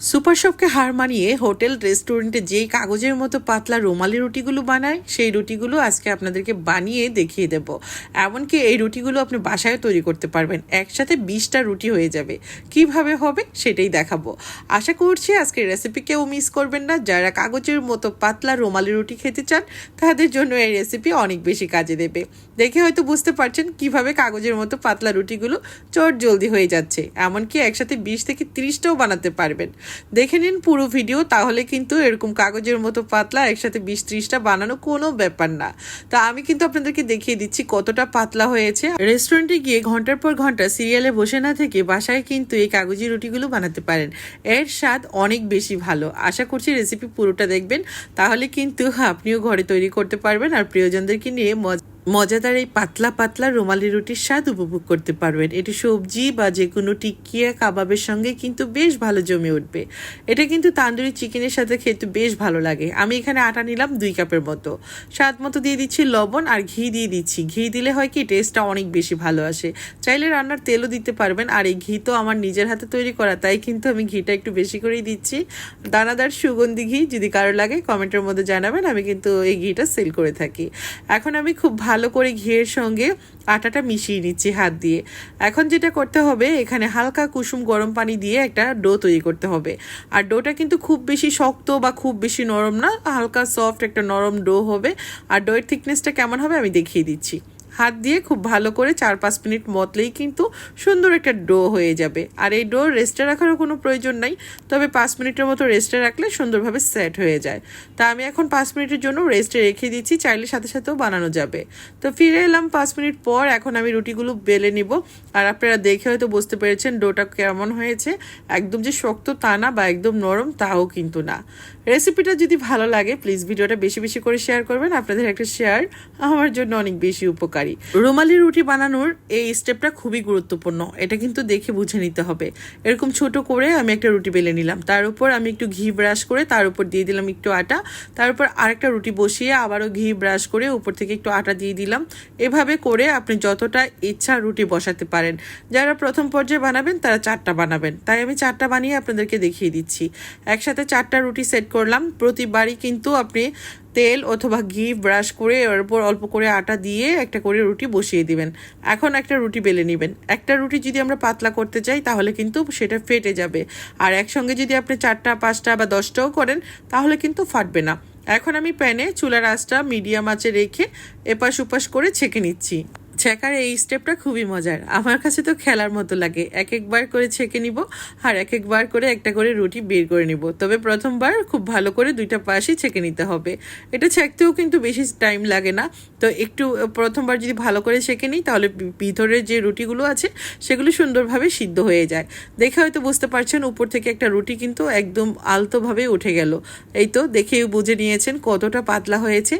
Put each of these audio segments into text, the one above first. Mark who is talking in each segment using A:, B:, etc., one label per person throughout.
A: Super শপকে হার মানিয়ে hotel, রেস্টুরেন্টে যেই কাগজের মতো পাতলা রুমালি রুটিগুলো বানায় সেই রুটিগুলো আজকে আপনাদেরকে বানিয়ে দেখিয়ে দেব। এমনকি এই রুটিগুলো আপনি বাসায় তৈরি করতে পারবেন। একসাথে বিশটা রুটি হয়ে যাবে। কীভাবে হবে সেটাই দেখাবো। আশা করছি আজকের রেসিপি কেউ মিস করবেন না। যারা কাগজের মতো পাতলা রুমালি রুটি খেতে চান, তাদের জন্য এই রেসিপি অনেক বেশি কাজে দেবে। দেখে হয়তো বুঝতে পারছেন কীভাবে কাগজের মতো পাতলা রুটিগুলো চট জলদি হয়ে যাচ্ছে। এমনকি একসাথে বিশ থেকে তিরিশটাও বানাতে পারবেন। দেখে নিন পুরো ভিডিও, তাহলে কিন্তু এরকম কাগজের মতো পাতলা একসাথে বিশ ত্রিশটা বানানো কোনো ব্যাপার না। তা আমি কিন্তু আপনাদেরকে দেখিয়ে দিচ্ছি কতটা পাতলা হয়েছে। রেস্টুরেন্টে গিয়ে ঘণ্টার পর ঘণ্টা সিরিয়ালে বসে না থেকে বাসায় কিন্তু এই কাগজি রুটিগুলো বানাতে পারেন। এর স্বাদ অনেক বেশি ভালো। আশা করছি রেসিপি পুরোটা দেখবেন। তাহলে কিন্তু আপনিও ঘরে তৈরি করতে পারবেন আর প্রিয়জনদেরকে নিয়ে মজা মজাদার এই পাতলা পাতলা রুমালি রুটির স্বাদ উপভোগ করতে পারবেন। এটি সবজি বা যে কোনো টিকিয়া কাবাবের সঙ্গে কিন্তু বেশ ভালো জমে উঠবে। এটা কিন্তু তান্দুরি চিকেনের সাথে খেতে বেশ ভালো লাগে। আমি এখানে আটা নিলাম দুই কাপের মতো। স্বাদ মতো দিয়ে দিচ্ছি লবণ আর ঘি দিয়ে দিচ্ছি। ঘি দিলে হয় কি টেস্টটা অনেক বেশি ভালো আসে। চাইলে রান্নার তেলও দিতে পারবেন। আর এই ঘি তো আমার নিজের হাতে তৈরি করা, তাই কিন্তু আমি ঘিটা একটু বেশি করেই দিচ্ছি। দানাদার, সুগন্ধি ঘি যদি কারও লাগে কমেন্টের মধ্যে জানাবেন। আমি কিন্তু এই ঘিটা সেল করে থাকি। এখন আমি খুব ভালো করে ঘিয়ের সঙ্গে আটাটা মিশিয়ে নিচ্ছি হাত দিয়ে। এখন যেটা করতে হবে, এখানে হালকা কুসুম গরম পানি দিয়ে একটা ডো তৈরি করতে হবে। আর ডোটা কিন্তু খুব বেশি শক্ত বা খুব বেশি নরম না, হালকা সফট একটা নরম ডো হবে। আর ডোয়ের থিকনেসটা কেমন হবে আমি দেখিয়ে দিচ্ছি। হাত দিয়ে খুব ভালো করে চার পাঁচ মিনিট মতলেই কিন্তু সুন্দর একটা ডো হয়ে যাবে। আর এই ডো রেস্টে রাখারও কোনো প্রয়োজন নাই, তবে পাঁচ মিনিটের মতো রেস্টে রাখলে সুন্দরভাবে সেট হয়ে যায়। তা আমি এখন পাঁচ মিনিটের জন্য রেস্টে রেখে দিচ্ছি, চাইলে সাথে সাথেও বানানো যাবে। তো ফিরে এলাম পাঁচ মিনিট পর, এখন আমি রুটিগুলো বেলে নিব। আর আপনারা দেখে হয়তো বুঝতে পেরেছেন ডোটা কেমন হয়েছে। একদম যে শক্ত তা না বা একদম নরম তাও কিন্তু না। রেসিপিটা যদি ভালো লাগে, প্লিজ ভিডিওটা বেশি বেশি করে শেয়ার করবেন। আপনাদের একটা শেয়ার আমার জন্য অনেক বেশি উপকারী। রুমালি রুটি বানানোর এই স্টেপটা খুবই গুরুত্বপূর্ণ। এটা কিন্তু দেখে বুঝে নিতে হবে। এরকম ছোট করে আমি একটা রুটি বেলে নিলাম। তার উপর আমি একটু ঘি ব্রাশ করে তার উপর দিয়ে দিলাম একটু আটা। তার উপর আরেকটা রুটি বসিয়ে আবারও ঘি ব্রাশ করে উপর থেকে একটু আটা দিয়ে দিলাম। এভাবে করে আপনি যতটা ইচ্ছা রুটি বসাতে পারেন। যারা প্রথম পর্যায়ে বানাবেন, তারা চারটা বানাবেন। তাই আমি চারটা বানিয়ে আপনাদেরকে দেখিয়ে দিচ্ছি। একসাথে চারটা রুটি সেট করলাম। প্রতিবারই কিন্তু আপনি তেল অথবা ঘি ব্রাশ করে এর উপর অল্প করে আটা দিয়ে একটা করে রুটি বসিয়ে দিবেন। এখন একটা রুটি বেলে নেবেন। একটা রুটি যদি আমরা পাতলা করতে চাই, তাহলে কিন্তু সেটা ফেটে যাবে। আর একসঙ্গে যদি আপনি চারটা, পাঁচটা বা দশটাও করেন, তাহলে কিন্তু ফাটবে না। এখন আমি প্যানে চুলার আঁচটা মিডিয়াম আঁচে রেখে এপাশ উপাশ করে ছেঁকে নিচ্ছি। ছেঁকার এই স্টেপটা খুবই মজার। আমার কাছে তো খেলার মতো লাগে। এক একবার করে ছেঁকে নিব আর এক একবার করে একটা করে রুটি বের করে নিব। তবে প্রথমবার খুব ভালো করে দুইটা পাশই ছেঁকে নিতে হবে। এটা ছেঁকতেও কিন্তু বেশি টাইম লাগে না। তো একটু প্রথমবার যদি ভালো করে ছেঁকে নিই, তাহলে ভিতরের যে রুটিগুলো আছে, সেগুলো সুন্দরভাবে সিদ্ধ হয়ে যায়। দেখে হয়তো বুঝতে পারছেন, উপর থেকে একটা রুটি কিন্তু একদম আলতোভাবে উঠে গেল। এই তো দেখেই বুঝে নিয়েছেন কতটা পাতলা হয়েছে।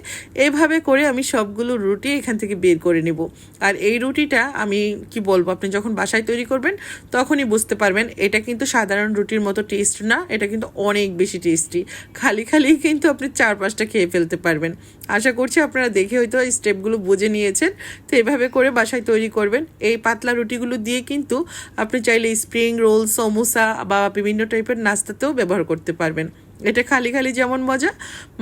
A: এভাবে করে আমি সবগুলো রুটি এখান থেকে বের করে নেব। আর এই রুটিটা আমি কি বলব, আপনি যখন বাসায় তৈরি করবেন, তখনই বুঝতে পারবেন এটা কিন্তু সাধারণ রুটির মতো টেস্ট না, এটা কিন্তু অনেক বেশি টেস্টি খালি খালি কিন্তু আপনি চার পাঁচটা খেয়ে ফেলতে পারবেন। আশা করছি আপনারা দেখে হয়তো এই স্টেপগুলো বুঝে নিয়েছেন। তো এভাবে করে বাসায় তৈরি করবেন। এই পাতলা রুটিগুলো দিয়ে কিন্তু আপনি চাইলে স্প্রিং রোল সমোসা বা বিভিন্ন টাইপের নাস্তাতেও ব্যবহার করতে পারবেন। এটা খালি খালি যেমন মজা,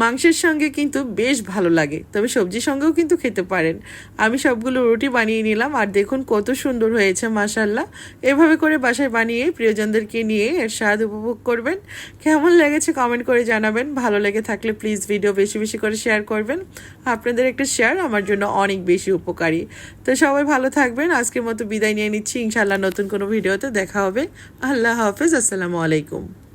A: মাংসের সঙ্গে কিন্তু বেশ ভালো লাগে। তবে সবজির সঙ্গেও কিন্তু খেতে পারেন। আমি সবগুলো রুটি বানিয়ে নিলাম, আর দেখুন কত সুন্দর হয়েছে মাসাল্লাহ এভাবে করে বাসায় বানিয়ে প্রিয়জনদেরকে নিয়ে এর স্বাদ উপভোগ করবেন। কেমন লেগেছে কমেন্ট করে জানাবেন। ভালো লেগে থাকলে প্লিজ ভিডিও বেশি বেশি করে শেয়ার করবেন। আপনাদের একটা শেয়ার আমার জন্য অনেক বেশি উপকারী। তো সবাই ভালো থাকবেন। আজকের মতো বিদায় নিয়ে নিচ্ছি। ইনশাল্লাহ নতুন কোনো ভিডিওতে দেখা হবে। আল্লাহ হাফেজ। আসসালামু আলাইকুম।